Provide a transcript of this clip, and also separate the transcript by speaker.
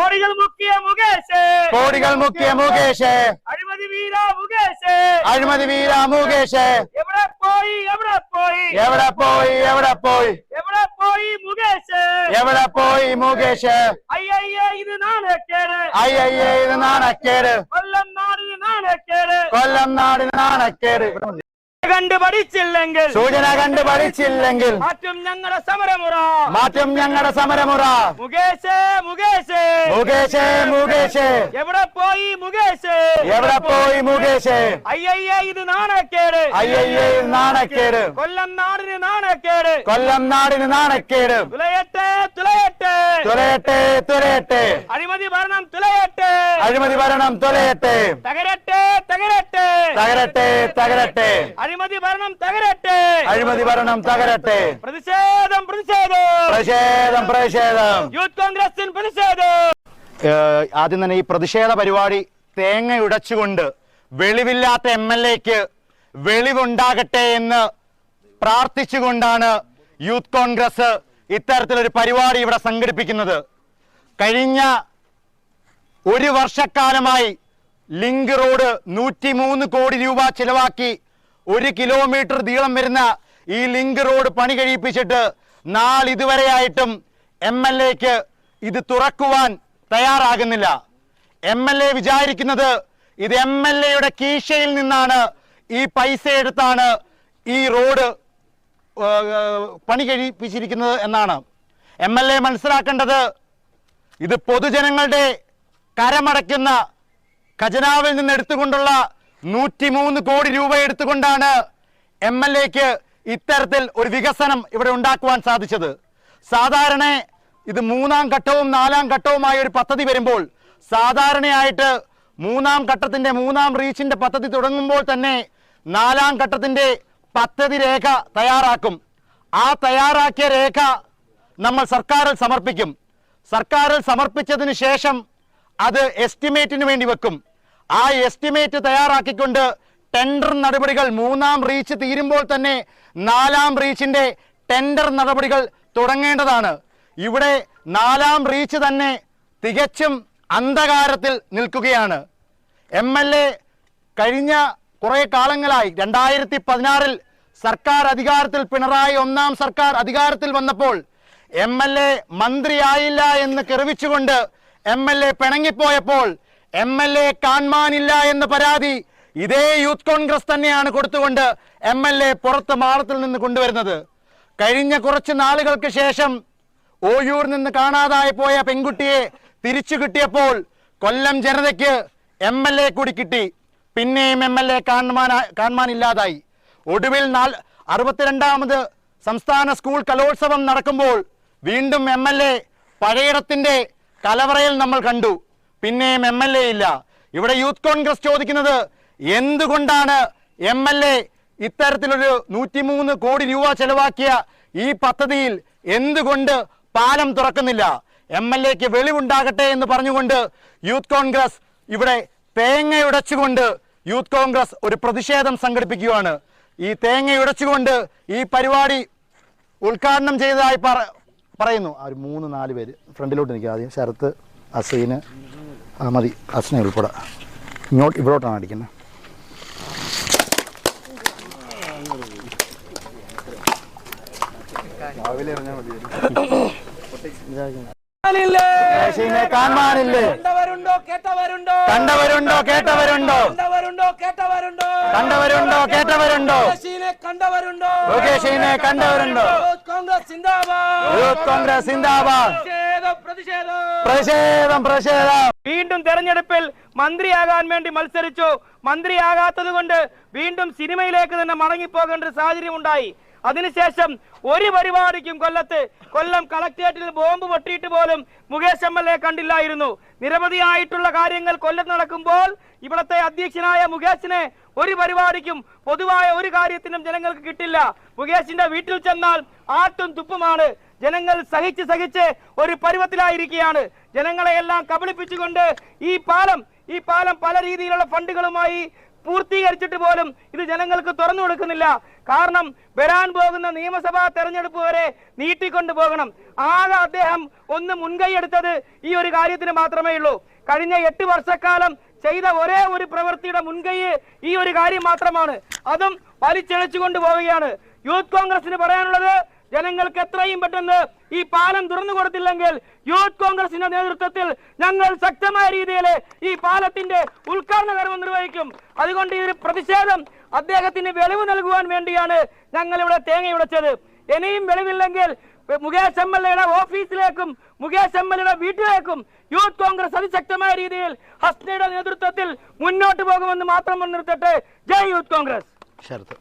Speaker 1: കോടികൾ മുക്കിയ മുകേഷ്.
Speaker 2: കോടികൾ മുക്കിയ മുകേഷ്.
Speaker 1: അഴിമതി വീര മുകേഷ്.
Speaker 2: അഴിമതി വീര മുകേഷ്.
Speaker 1: എവിടെ പോയി എവിടെ പോയി?
Speaker 2: എവിടെ പോയി എവിടെ പോയി?
Speaker 1: എവിടെ പോയി മുകേഷ്?
Speaker 2: എവിടെ പോയി മുകേഷ്?
Speaker 1: അയ്യയ്യ ഇത് നാണക്കേട്.
Speaker 2: അയ്യയ്യേ ഇത് നാണക്കേട്.
Speaker 1: കൊല്ലം നാടിന് നാണക്കേട്.
Speaker 2: കൊല്ലം നാടിന് നാണക്കേട്.
Speaker 1: കണ്ട് പഠിച്ചില്ലെങ്കിൽ
Speaker 2: സൂചന കണ്ട് പഠിച്ചില്ലെങ്കിൽ
Speaker 1: മാറ്റും ഞങ്ങളുടെ സമരമുറ.
Speaker 2: മാറ്റും ഞങ്ങളുടെ സമരമുറ.
Speaker 1: മുകേഷ് മുകേഷ്.
Speaker 2: മുകേഷ് മുകേഷ്.
Speaker 1: എവിടെ പോയി മുകേഷ്?
Speaker 2: എവിടെ പോയി മുകേഷ്?
Speaker 1: അയ്യയ്യ ഇത് നാണക്കേട്.
Speaker 2: അയ്യയ്യേ ഇത് നാണക്കേട്.
Speaker 1: കൊല്ലം നാടിന് നാണക്കേട്.
Speaker 2: കൊല്ലം നാടിന് നാണക്കേട്.
Speaker 1: തുലയട്ടെ തുലയട്ടെ.
Speaker 2: തുലയട്ടെ തുലയട്ടെ.
Speaker 1: അഴിമതി ഭരണം തുലയട്ടെ.
Speaker 2: അഴിമതി ഭരണം തുലയട്ടെ.
Speaker 1: തകരട്ടെ തകരട്ടെ.
Speaker 2: തകരട്ടെ തകരട്ടെ.
Speaker 1: അഴിമതി ഭരണം തകരട്ടെ.
Speaker 2: അഴിമതി ഭരണം തകരട്ടെ.
Speaker 1: പ്രതിഷേധം പ്രതിഷേധം.
Speaker 2: പ്രതിഷേധം പ്രതിഷേധം.
Speaker 1: യൂത്ത് കോൺഗ്രസിൻ പ്രതിഷേധം.
Speaker 2: ആദ്യം തന്നെ ഈ പ്രതിഷേധ പരിപാടി തേങ്ങ ഉടച്ചുകൊണ്ട് വെളിവില്ലാത്ത എം എൽ എക്ക് വെളിവുണ്ടാകട്ടെ എന്ന് പ്രാർത്ഥിച്ചുകൊണ്ടാണ് യൂത്ത് കോൺഗ്രസ് ഇത്തരത്തിലൊരു പരിപാടി ഇവിടെ സംഘടിപ്പിക്കുന്നത്. കഴിഞ്ഞ ഒരു വർഷക്കാലമായി ലിങ്ക് റോഡ് നൂറ്റി മൂന്ന് കോടി രൂപ ചിലവാക്കി ഒരു കിലോമീറ്റർ നീളം വരുന്ന ഈ ലിങ്ക് റോഡ് പണി കഴിപ്പിച്ചിട്ട് നാളിതുവരെയായിട്ടും എം എൽ എക്ക് ഇത് തുറക്കുവാൻ തയ്യാറാകുന്നില്ല. എം എൽ എ വിചാരിക്കുന്നത് ഇത് എം എൽ എയുടെ കീശയിൽ നിന്നാണ് ഈ പൈസ എടുത്താണ് ഈ റോഡ് പണി കഴിപ്പിച്ചിരിക്കുന്നത് എന്നാണ്. എം എൽ എ മനസ്സിലാക്കേണ്ടത് ഇത് പൊതുജനങ്ങളുടെ കരമടയ്ക്കുന്ന ഖജനാവിൽ നിന്ന് എടുത്തുകൊണ്ടുള്ള നൂറ്റിമൂന്ന് കോടി രൂപ എടുത്തുകൊണ്ടാണ് എം എൽ എക്ക് ഇത്തരത്തിൽ ഒരു വികസനം ഇവിടെ ഉണ്ടാക്കുവാൻ സാധിച്ചത്. സാധാരണ ഇത് മൂന്നാം ഘട്ടവും നാലാം ഘട്ടവുമായ ഒരു പദ്ധതി വരുമ്പോൾ സാധാരണയായിട്ട് മൂന്നാം ഘട്ടത്തിന്റെ മൂന്നാം റീച്ചിന്റെ പദ്ധതി തുടങ്ങുമ്പോൾ തന്നെ നാലാം ഘട്ടത്തിന്റെ പദ്ധതി രേഖ തയ്യാറാക്കും. ആ തയ്യാറാക്കിയ രേഖ നമ്മൾ സർക്കാരിൽ സമർപ്പിക്കും. സർക്കാരിൽ സമർപ്പിച്ചതിന് ശേഷം അത് എസ്റ്റിമേറ്റിന് വേണ്ടി വെക്കും. ആ എസ്റ്റിമേറ്റ് തയ്യാറാക്കിക്കൊണ്ട് ടെൻഡർ നടപടികൾ മൂന്നാം റീച്ച് തീരുമ്പോൾ തന്നെ നാലാം റീച്ചിന്റെ ടെൻഡർ നടപടികൾ തുടങ്ങേണ്ടതാണ്. ഇവിടെ നാലാം റീച്ച് തന്നെ തികച്ചും അന്ധകാരത്തിൽ നിൽക്കുകയാണ്. എ കഴിഞ്ഞ കുറേ കാലങ്ങളായി രണ്ടായിരത്തി പതിനാറിൽ സർക്കാർ അധികാരത്തിൽ പിണറായി ഒന്നാം സർക്കാർ അധികാരത്തിൽ വന്നപ്പോൾ എം എൽ എ മന്ത്രിയായില്ല എന്ന് കെറിവിച്ചുകൊണ്ട് എം എൽ എ പിണങ്ങിപ്പോയപ്പോൾ എം എൽ എ കാണാനില്ല എന്ന് പരാതി ഇതേ യൂത്ത് കോൺഗ്രസ് തന്നെയാണ് കൊടുത്തുകൊണ്ട് എം എൽ എ പുറത്ത് മാറത്തിൽ നിന്ന് കൊണ്ടുവരുന്നത്. കഴിഞ്ഞ കുറച്ച് നാളുകൾക്ക് ശേഷം ഓയൂർ നിന്ന് കാണാതായി പോയ പെൺകുട്ടിയെ തിരിച്ചു കിട്ടിയപ്പോൾ കൊല്ലം ജനതയ്ക്ക് എം എൽ എ കൂടി കിട്ടി. പിന്നെയും എം എൽ എ കാണുവാൻ കാണുവാനില്ലാതായി ഒടുവിൽ അറുപത്തിരണ്ടാമത് സംസ്ഥാന സ്കൂൾ കലോത്സവം നടക്കുമ്പോൾ വീണ്ടും എം എൽ എ പഴയിടത്തിന്റെ കലവറയിൽ നമ്മൾ കണ്ടു. പിന്നെയും എം എൽ എ ഇല്ല. ഇവിടെ യൂത്ത് കോൺഗ്രസ് ചോദിക്കുന്നത് എന്തുകൊണ്ടാണ് എം എൽ എ ഇത്തരത്തിലൊരു നൂറ്റിമൂന്ന് കോടി രൂപ ചെലവാക്കിയ ഈ പദ്ധതിയിൽ എന്തുകൊണ്ട് പാലം തുറക്കുന്നില്ല? എം എൽ എക്ക് വെളിവുണ്ടാകട്ടെ എന്ന് പറഞ്ഞുകൊണ്ട് യൂത്ത് കോൺഗ്രസ് ഇവിടെ തേങ്ങയുടച്ചുകൊണ്ട് യൂത്ത് കോൺഗ്രസ് ഒരു പ്രതിഷേധം സംഘടിപ്പിക്കുകയാണ്. ഈ തേങ്ങ തേങ്ങയുടച്ചുകൊണ്ട് ഈ പരിപാടി ഉദ്ഘാടനം ചെയ്തതായി പറയുന്നു. ആ ഒരു മൂന്ന് നാല് പേര് ഫ്രണ്ടിലോട്ട് നിൽക്കുക. ആദ്യം ശരത്ത് അസീന് ആ മതി. അസ്നെ ഉൾപ്പെടെ. ഇങ്ങോട്ട് ഇവിടോട്ടാണ് അടിക്കുന്നത്.
Speaker 1: കണ്ടവരുണ്ടോ കേട്ടവരുണ്ടോ?
Speaker 2: കണ്ടവരുണ്ടോ കേട്ടവരുണ്ടോ?
Speaker 1: കണ്ടവരുണ്ടോ? കേട്ടവരുണ്ടോ?
Speaker 2: കണ്ടവരുണ്ടോ? കേട്ടവരുണ്ടോ
Speaker 1: കണ്ടവരുണ്ടോ? കോൺഗ്രസ്
Speaker 2: യൂത്ത് കോൺഗ്രസ്
Speaker 1: പ്രതിഷേധം പ്രതിഷേധം. വീണ്ടും തെരഞ്ഞെടുപ്പിൽ മന്ത്രിയാകാൻ വേണ്ടി മത്സരിച്ചു. മന്ത്രിയാകാത്തത് കൊണ്ട് വീണ്ടും സിനിമയിലേക്ക് തന്നെ മടങ്ങിപ്പോകേണ്ട ഒരു സാഹചര്യം ഉണ്ടായി അതിനുശേഷം ഒരു പരിപാടിക്കും കൊല്ലത്ത് കൊല്ലം കളക്ടറേറ്റിൽ ബോംബ് പൊട്ടിയിട്ട് പോലും മുകേഷ് എം എൽ എ കണ്ടില്ലായിരുന്നു. നിരവധിയായിട്ടുള്ള കാര്യങ്ങൾ കൊല്ലത്ത് നടക്കുമ്പോൾ ഇവിടത്തെ അധ്യക്ഷനായ മുകേഷിനെ ഒരു പരിപാടിക്കും പൊതുവായ ഒരു കാര്യത്തിനും ജനങ്ങൾക്ക് കിട്ടില്ല. മുകേഷിന്റെ വീട്ടിൽ ചെന്നാൽ ആട്ടും തുപ്പുമാണ്. ജനങ്ങൾ സഹിച്ച് സഹിച്ച് ഒരു പരുവത്തിലായിരിക്കുകയാണ്. ജനങ്ങളെയെല്ലാം കബളിപ്പിച്ചുകൊണ്ട് ഈ പാലം ഈ പാലം പല രീതിയിലുള്ള ഫണ്ടുകളുമായി പൂർത്തീകരിച്ചിട്ട് പോലും ഇത് ജനങ്ങൾക്ക് തുറന്നു കൊടുക്കുന്നില്ല. കാരണം വരാൻ പോകുന്ന നിയമസഭാ തെരഞ്ഞെടുപ്പ് വരെ നീട്ടിക്കൊണ്ടു പോകണം. ആകെ അദ്ദേഹം ഒന്ന് മുൻകൈ എടുത്തത് ഈ ഒരു കാര്യത്തിന് മാത്രമേ ഉള്ളൂ. കഴിഞ്ഞ എട്ട് വർഷക്കാലം ചെയ്ത ഒരേ ഒരു പ്രവൃത്തിയുടെ മുൻകൈ ഈ ഒരു കാര്യം മാത്രമാണ്. അതും വലിച്ചെളിച്ചു കൊണ്ടുപോവുകയാണ് യൂത്ത് കോൺഗ്രസിന് പറയാനുള്ളത് ജനങ്ങൾക്ക് എത്രയും പെട്ടെന്ന് ഈ പാലം തുറന്നു കൊടുത്തില്ലെങ്കിൽ യൂത്ത് കോൺഗ്രസിന്റെ നേതൃത്വത്തിൽ ഞങ്ങൾ ശക്തമായ രീതിയിൽ ഈ പാലത്തിന്റെ ഉദ്ഘാടന കർമ്മം നിർവഹിക്കും. അതുകൊണ്ട് ഈ ഒരു പ്രതിഷേധം അദ്ദേഹത്തിന് വെളിവ് നൽകുവാൻ വേണ്ടിയാണ് ഞങ്ങൾ ഇവിടെ തേങ്ങ ഉടച്ചത്. ഇനിയും വെളിവില്ലെങ്കിൽ മുകേഷ് എം എൽ എയുടെ ഓഫീസിലേക്കും മുകേഷ് എം എൽ എയുടെ വീട്ടിലേക്കും യൂത്ത് കോൺഗ്രസ് അതിശക്തമായ രീതിയിൽ ഹസ്നയുടെ നേതൃത്വത്തിൽ മുന്നോട്ട് പോകുമെന്ന് മാത്രം മുൻനിർത്തട്ടെ. ജയ് യൂത്ത് കോൺഗ്രസ്.
Speaker 2: ശരത്ത്